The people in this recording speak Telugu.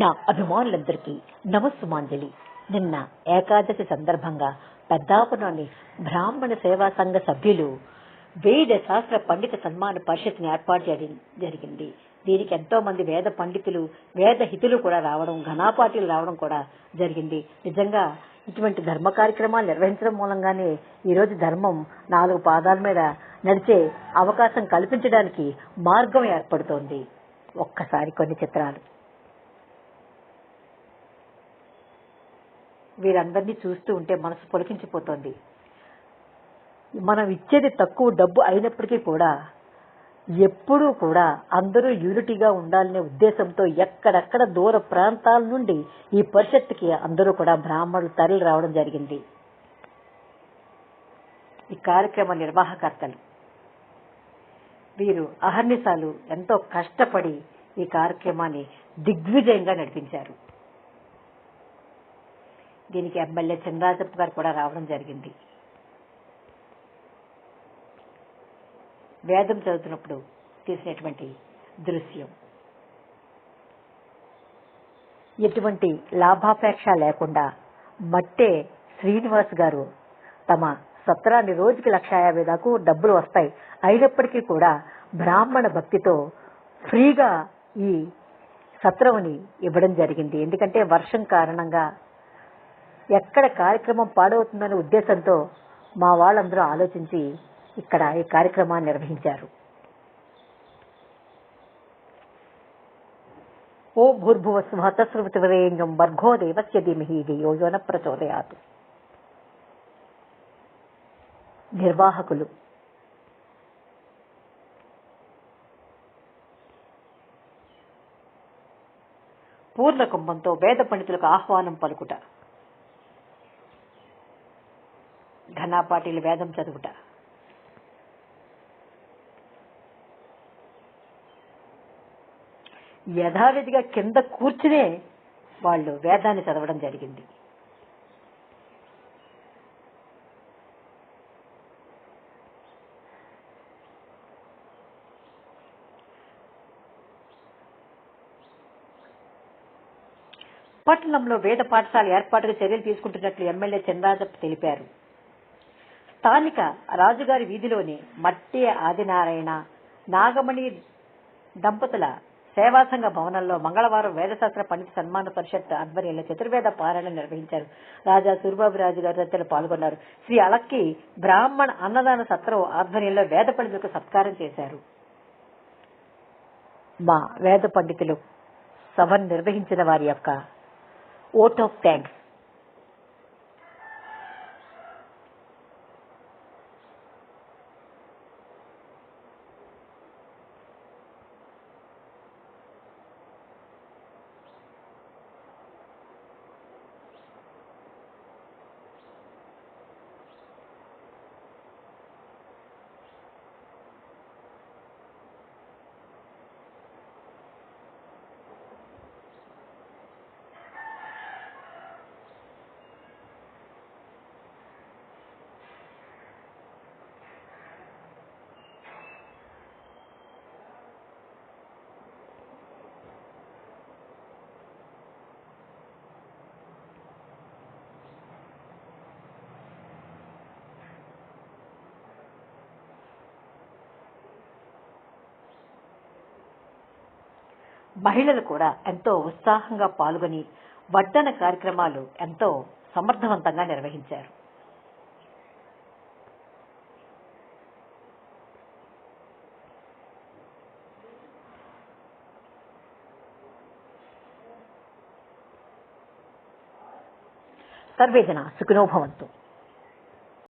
నా అభిమానులందరికీ నమస్సుమాంజలి. నిన్న ఏకాదశి సందర్భంగా పెద్దాపురంలోని బ్రాహ్మణ సేవా సంఘ సభ్యులు వేద శాస్త్ర పండిత సన్మాన పరిషత్ని ఏర్పాటు చేయడం జరిగింది. దీనికి ఎంతో మంది వేద పండితులు వేద హితులు కూడా రావడం ఘనాపాటీలు రావడం కూడా జరిగింది. నిజంగా ఇటువంటి ధర్మ కార్యక్రమాలు నిర్వహించడం మూలంగానే ఈరోజు ధర్మం నాలుగు పాదాల మీద నడిచే అవకాశం కల్పించడానికి మార్గం ఏర్పడుతోంది. ఒక్కసారి కొన్ని చిత్రాలు. వీరందరినీ చూస్తూ ఉంటే మనసు పొలికించిపోతుంది. మనం ఇచ్చేది తక్కువ డబ్బు అయినప్పటికీ కూడా ఎప్పుడూ కూడా అందరూ యూనిటీగా ఉండాలనే ఉద్దేశంతో ఎక్కడెక్కడ దూర ప్రాంతాల నుండి ఈ పరిషత్తుకి అందరూ కూడా బ్రాహ్మణులు తరలి రావడం జరిగింది. ఈ కార్యక్రమ నిర్వాహకర్తలు వీరు అహర్నిశాలు ఎంతో కష్టపడి ఈ కార్యక్రమాన్ని దిగ్విజయంగా నడిపించారు. దీనికి ఎమ్మెల్యే చినరాజప్ప గారు కూడా రావడం జరిగింది. వేదం చదువుతున్నప్పుడు తీసినటువంటి దృశ్యం. ఎటువంటి లాభాపేక్ష లేకుండా మట్టే శ్రీనివాస్ గారు తమ సత్రాన్ని రోజుకి లక్ష యాభై దాకా డబ్బులు వస్తాయి. అయినప్పటికీ కూడా బ్రాహ్మణ భక్తితో ఫ్రీగా ఈ సత్రంని ఇవ్వడం జరిగింది. ఎందుకంటే వర్షం కారణంగా ఎక్కడ కార్యక్రమం పాడవుతుందనే ఉద్దేశంతో మా వాళ్ళందరూ ఆలోచించి ఇక్కడ ఈ కార్యక్రమాన్ని నిర్వహించారు. ఓ భూర్భువ స్మృతివరేణ్యం భర్గో దేవస్య ధీమహి ధియో యోన ప్రచోదయాత్. నిర్వాహకులు. పూర్ణ కుంభంతో వేద పండితులకు ఆహ్వానం పలుకుట. ఘనాపాటీలు వేదం చదువుట. యథావిధిగా కింద కూర్చునే వాళ్ళు వేదాన్ని చదవడం జరిగింది. పట్టణంలో వేద పాఠశాల ఏర్పాటుకు చర్యలు తీసుకుంటున్నట్లు ఎమ్మెల్యే చంద్రాజప్ప తెలిపారు. స్థానిక రాజుగారి వీధిలోని మట్టి ఆదినారాయణ నాగమణి దంపతుల సేవాసంగ భవనంలో మంగళవారం వేదశాస్త్ర పండిత సన్మాన పరిషత్ ఆధ్వర్యంలో చతుర్వేద పారాయణ నిర్వహించారు. రాజా సూర్బాబు రాజు గారు తదితరులు పాల్గొన్నారు. శ్రీ అలక్కి బ్రాహ్మణ అన్నదాన సత్రం ఆధ్వర్యంలో వేద పండితులకు సత్కారం చేశారు. మా వేద పండితులు సభను నిర్వహించిన వారి యొక్క ఓట్ ఆఫ్ థ్యాంక్స్. మహిళలు కూడా ఎంతో ఉత్సాహంగా పాల్గొని వడ్డన కార్యక్రమాలు ఎంతో సమర్థవంతంగా నిర్వహించారు. సర్వేజన సుఖనోభవంతో